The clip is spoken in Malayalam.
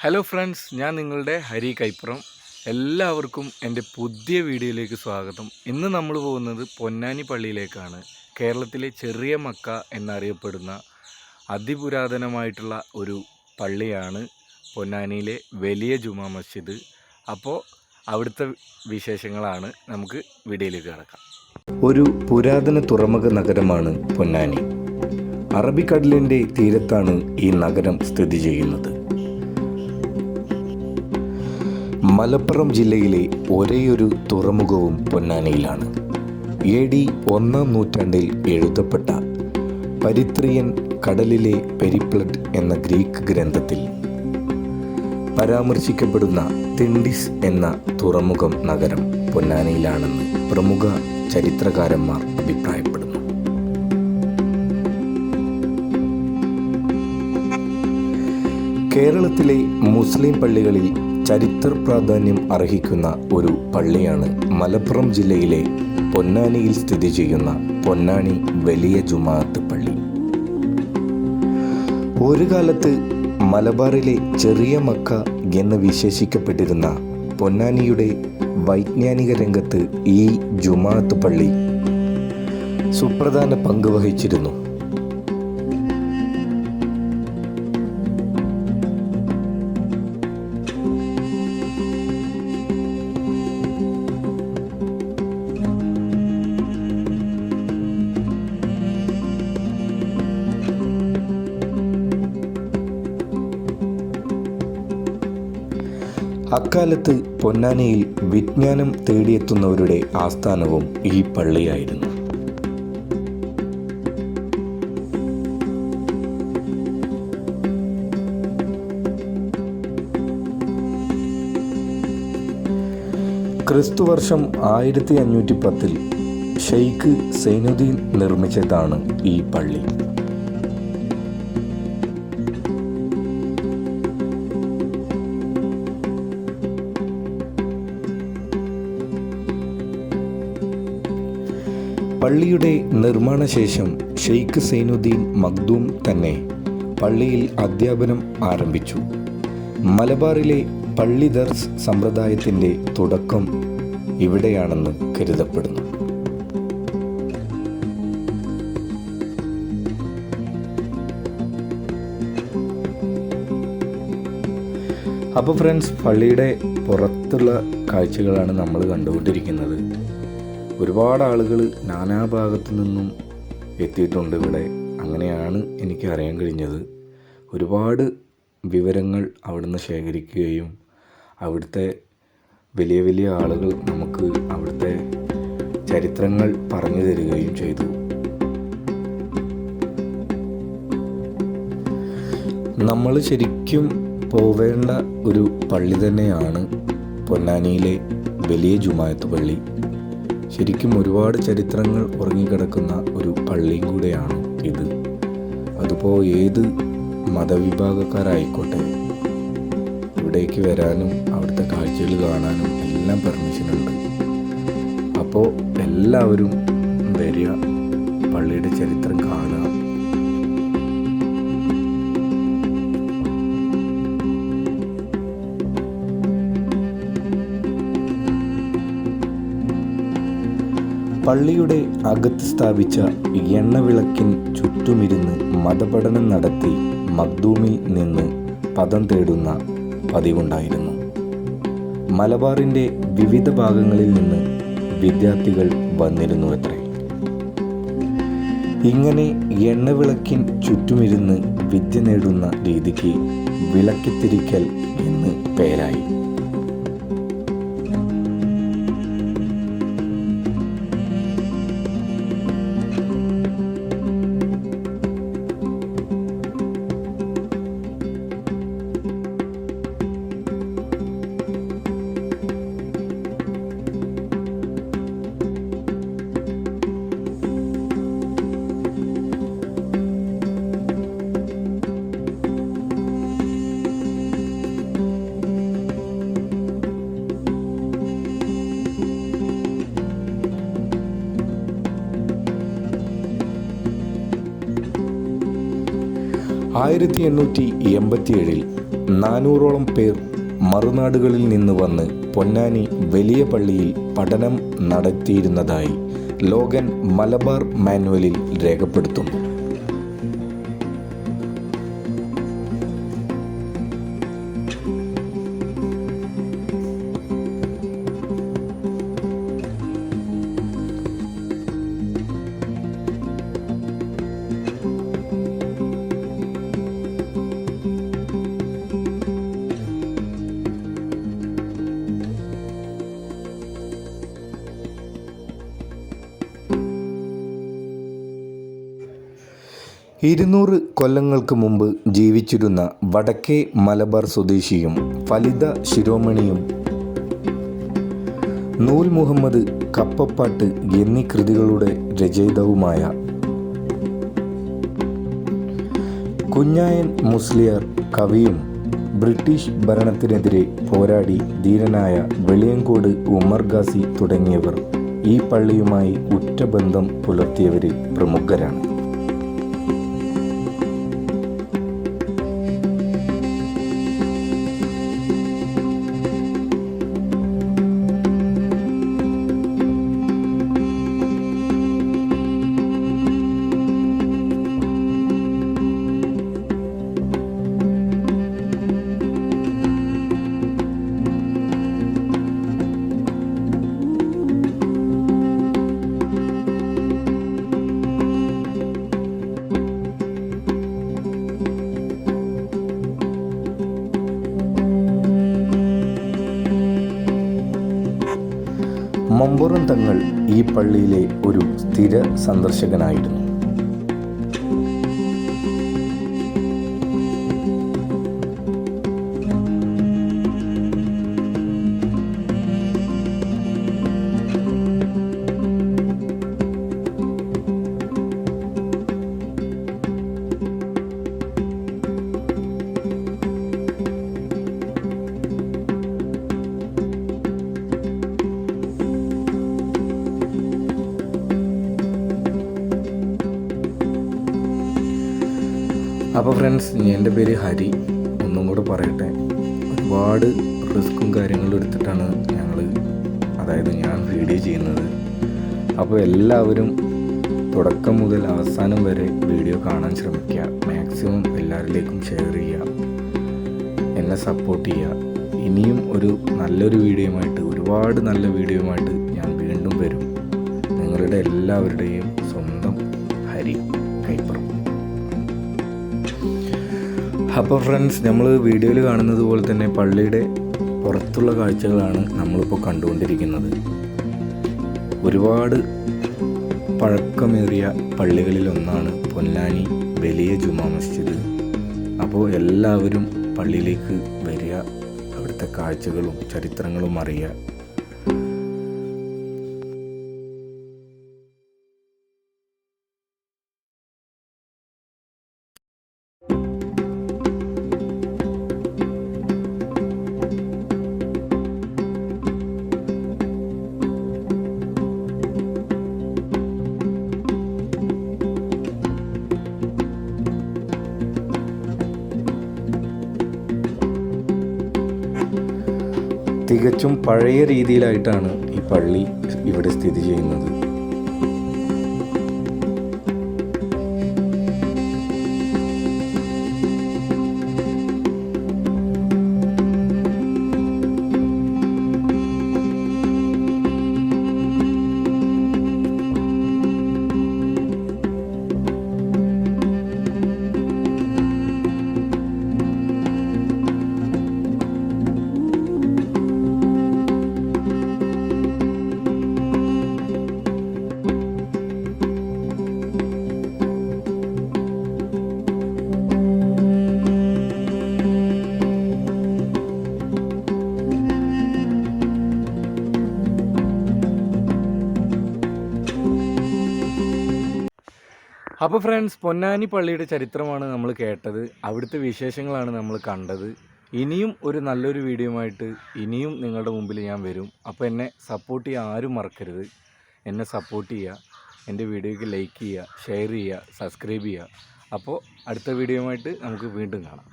ഹലോ ഫ്രണ്ട്സ് ഞാൻ നിങ്ങളുടെ ഹരി കൈപ്പുറം. എല്ലാവർക്കും എന്റെ പുതിയ വീഡിയോയിലേക്ക് സ്വാഗതം. ഇന്ന് നമ്മൾ പോകുന്നത് പൊന്നാനി പള്ളിയിലേക്കാണ്. കേരളത്തിലെ ചെറിയ മക്ക എന്നറിയപ്പെടുന്ന അതിപുരാതനമായിട്ടുള്ള ഒരു പള്ളിയാണ് പൊന്നാനിയിലെ വലിയ ജുമാ മസ്ജിദ്. അപ്പോൾ അവിടുത്തെ വിശേഷങ്ങളാണ്. നമുക്ക് വീഡിയോയിലേക്ക് കിടക്കാം. ഒരു പുരാതന തുറമുഖ നഗരമാണ് പൊന്നാനി. അറബിക്കടലിന്റെ തീരത്താണ് ഈ നഗരം സ്ഥിതി ചെയ്യുന്നത്. മലപ്പുറം ജില്ലയിലെ ഒരേയൊരു തുറമുഖവും പൊന്നാനിയിലാണ്. എ ഡി ഒന്നാം നൂറ്റാണ്ടിൽ എഴുതപ്പെട്ട പരിത്രിയൻ കടലിലെ പെരിപ്ലഡ് എന്ന ഗ്രീക്ക് ഗ്രന്ഥത്തിൽ പരാമർശിക്കപ്പെടുന്ന തിണ്ടിസ് എന്ന തുറമുഖം നഗരം പൊന്നാനിയിലാണെന്ന് പ്രമുഖ ചരിത്രകാരന്മാർ അഭിപ്രായപ്പെടുന്നു. കേരളത്തിലെ മുസ്ലിം പള്ളികളിൽ ചരിത്ര പ്രാധാന്യം അർഹിക്കുന്ന ഒരു പള്ളിയാണ് മലപ്പുറം ജില്ലയിലെ പൊന്നാനിയിൽ സ്ഥിതി ചെയ്യുന്ന പൊന്നാനി വലിയ ജുമാഅത്ത് പള്ളി. ഒരു കാലത്ത് മലബാറിലെ ചെറിയ മക്ക എന്ന് വിശേഷിക്കപ്പെട്ടിരുന്ന പൊന്നാനിയുടെ വൈജ്ഞാനിക രംഗത്ത് ഈ ജുമാഅത്ത് പള്ളി സുപ്രധാന പങ്ക് വഹിച്ചിരുന്നു. അക്കാലത്ത് പൊന്നാനിയിൽ വിജ്ഞാനം തേടിയെത്തുന്നവരുടെ ആസ്ഥാനവും ഈ പള്ളിയായിരുന്നു. ക്രിസ്തുവർഷം ആയിരത്തി അഞ്ഞൂറ്റി പത്തിൽ ഷെയ്ഖ് സൈനുദ്ദീൻ നിർമ്മിച്ചതാണ് ഈ പള്ളി. പള്ളിയുടെ നിർമ്മാണശേഷം ഷെയ്ഖ് സൈനുദ്ദീൻ മഖ്ദൂം തന്നെ പള്ളിയിൽ അധ്യാപനം ആരംഭിച്ചു. മലബാറിലെ പള്ളി ദർസ് സമ്പ്രദായത്തിന്റെ തുടക്കം ഇവിടെയാണെന്ന് കരുതപ്പെടുന്നു. അപ്പോൾ ഫ്രണ്ട്സ് പള്ളിയുടെ പുറത്തുള്ള കാഴ്ചകളാണ് നമ്മൾ കണ്ടുകൊണ്ടിരിക്കുന്നത്. ഒരുപാട് ആളുകൾ നാനാഭാഗത്തു നിന്നും എത്തിയിട്ടുണ്ട് ഇവിടെ. അങ്ങനെയാണ് എനിക്ക് അറിയാൻ കഴിഞ്ഞത്. ഒരുപാട് വിവരങ്ങൾ അവിടുന്ന് ശേഖരിക്കുകയും അവിടുത്തെ വലിയ വലിയ ആളുകൾ നമുക്ക് അവിടുത്തെ ചരിത്രങ്ങൾ പറഞ്ഞു തരികയും ചെയ്തു. നമ്മൾ ശരിക്കും പോവേണ്ട ഒരു പള്ളി തന്നെയാണ് പൊന്നാനിയിലെ വലിയ ജുമായത്ത് പള്ളി. ശരിക്കും ഒരുപാട് ചരിത്രങ്ങൾ ഉറങ്ങിക്കിടക്കുന്ന ഒരു പള്ളിയും കൂടെയാണ് ഇത്. അതിപ്പോൾ ഏത് മതവിഭാഗക്കാരായിക്കോട്ടെ ഇവിടേക്ക് വരാനും അവിടുത്തെ കാഴ്ചകൾ കാണാനും എല്ലാം പെർമിഷൻ ഉണ്ട്. അപ്പോൾ എല്ലാവരും വരിക പള്ളിയുടെ ചരിത്രം കാണുക. പള്ളിയുടെ അകത്ത് സ്ഥാപിച്ച എണ്ണവിളക്കിൻ ചുറ്റുമിരുന്ന് മതപഠനം നടത്തി മഖ്ദൂമിൽ നിന്ന് പദം തേടുന്ന പതിവുണ്ടായിരുന്നു. മലബാറിന്റെ വിവിധ ഭാഗങ്ങളിൽ നിന്ന് വിദ്യാർത്ഥികൾ വന്നിരുന്നു വന്നിരുന്നുവത്രേ. ഇങ്ങനെ എണ്ണവിളക്കിൻ ചുറ്റുമിരുന്ന് വിദ്യ നേടുന്ന രീതിക്ക് വിളക്കിത്തിരിക്കൽ എന്ന് പേരായി. ആയിരത്തി എണ്ണൂറ്റി എൺപത്തിയേഴിൽ നാനൂറോളം പേർ മറുനാടുകളിൽ നിന്ന് വന്ന് പൊന്നാനി വലിയ പള്ളിയിൽ പഠനം നടത്തിയിരുന്നതായി ലോകൻ മലബാർ മാനുവലിൽ രേഖപ്പെടുത്തുന്നു. ഇരുന്നൂറ് കൊല്ലങ്ങൾക്ക് മുമ്പ് ജീവിച്ചിരുന്ന വടക്കേ മലബാർ സ്വദേശിയും ഫലിത ശിരോമണിയും നൂൽ മുഹമ്മദ് കപ്പപ്പാട്ട് എന്നീ കൃതികളുടെ രചയിതാവുമായ കുഞ്ഞായൻ മുസ്ലിയാർ കവിയും ബ്രിട്ടീഷ് ഭരണത്തിനെതിരെ പോരാടി ധീരനായ വെളിയങ്കോട് ഉമർ ഗാസി തുടങ്ങിയവർ ഈ പള്ളിയുമായി ഉറ്റബന്ധം പുലർത്തിയവരിൽ പ്രമുഖരാണ്. മമ്പുറം തങ്ങൾ ഈ പള്ളിയിലെ ഒരു സ്ഥിര സന്ദർശകനായിരുന്നു. അപ്പോൾ ഫ്രണ്ട്സ് എന്റെ പേര് ഹരി. ഒന്നും കൂടെ പറയട്ടെ. ഒരുപാട് റിസ്ക്കും കാര്യങ്ങളും എടുത്തിട്ടാണ് ഞങ്ങൾ അതായത് ഞാൻ വീഡിയോ ചെയ്യുന്നത്. അപ്പോൾ എല്ലാവരും തുടക്കം മുതൽ അവസാനം വരെ വീഡിയോ കാണാൻ ശ്രമിക്കുക. മാക്സിമം എല്ലാവരിലേക്കും ഷെയർ ചെയ്യുക. എന്നെ സപ്പോർട്ട് ചെയ്യുക. ഇനിയും ഒരു നല്ലൊരു വീഡിയോയുമായിട്ട് ഒരുപാട് നല്ല വീഡിയോയുമായിട്ട് ഞാൻ വീണ്ടും വരും. നിങ്ങളുടെ എല്ലാവരുടെയും സ്വന്തം ഹരി കൈപ്പുറം അപ്പോൾ ഫ്രണ്ട്സ് നമ്മൾ വീഡിയോയിൽ കാണുന്നത് പോലെ തന്നെ പള്ളിയുടെ പുറത്തുള്ള കാഴ്ചകളാണ് നമ്മളിപ്പോൾ കണ്ടുകൊണ്ടിരിക്കുന്നത്. ഒരുപാട് പഴക്കമേറിയ പള്ളികളിലൊന്നാണ് പൊന്നാനി വലിയ ജുമാ മസ്ജിദ്. അപ്പോൾ എല്ലാവരും പള്ളിയിലേക്ക് വരിക അവിടുത്തെ കാഴ്ചകളും ചരിത്രങ്ങളും അറിയുക. തികച്ചും പഴയ രീതിയിലായിട്ടാണ് ഈ പള്ളി ഇവിടെ സ്ഥിതി ചെയ്യുന്നത്. അപ്പോൾ ഫ്രണ്ട്സ് പൊന്നാനി പള്ളിയുടെ ചരിത്രമാണ് നമ്മൾ കേട്ടത്. അവിടുത്തെ വിശേഷങ്ങളാണ് നമ്മൾ കണ്ടത്. ഇനിയും ഒരു നല്ലൊരു വീഡിയോയുമായിട്ട് ഇനിയും നിങ്ങളുടെ മുമ്പിൽ ഞാൻ വരും. അപ്പോൾ എന്നെ സപ്പോർട്ട് ചെയ്യാൻ ആരും മറക്കരുത്. എന്നെ സപ്പോർട്ട് ചെയ്യുക എന്റെ വീഡിയോയ്ക്ക് ലൈക്ക് ചെയ്യുക ഷെയർ ചെയ്യുക സബ്സ്ക്രൈബ് ചെയ്യുക അപ്പോൾ അടുത്ത വീഡിയോയുമായിട്ട് നമുക്ക് വീണ്ടും കാണാം.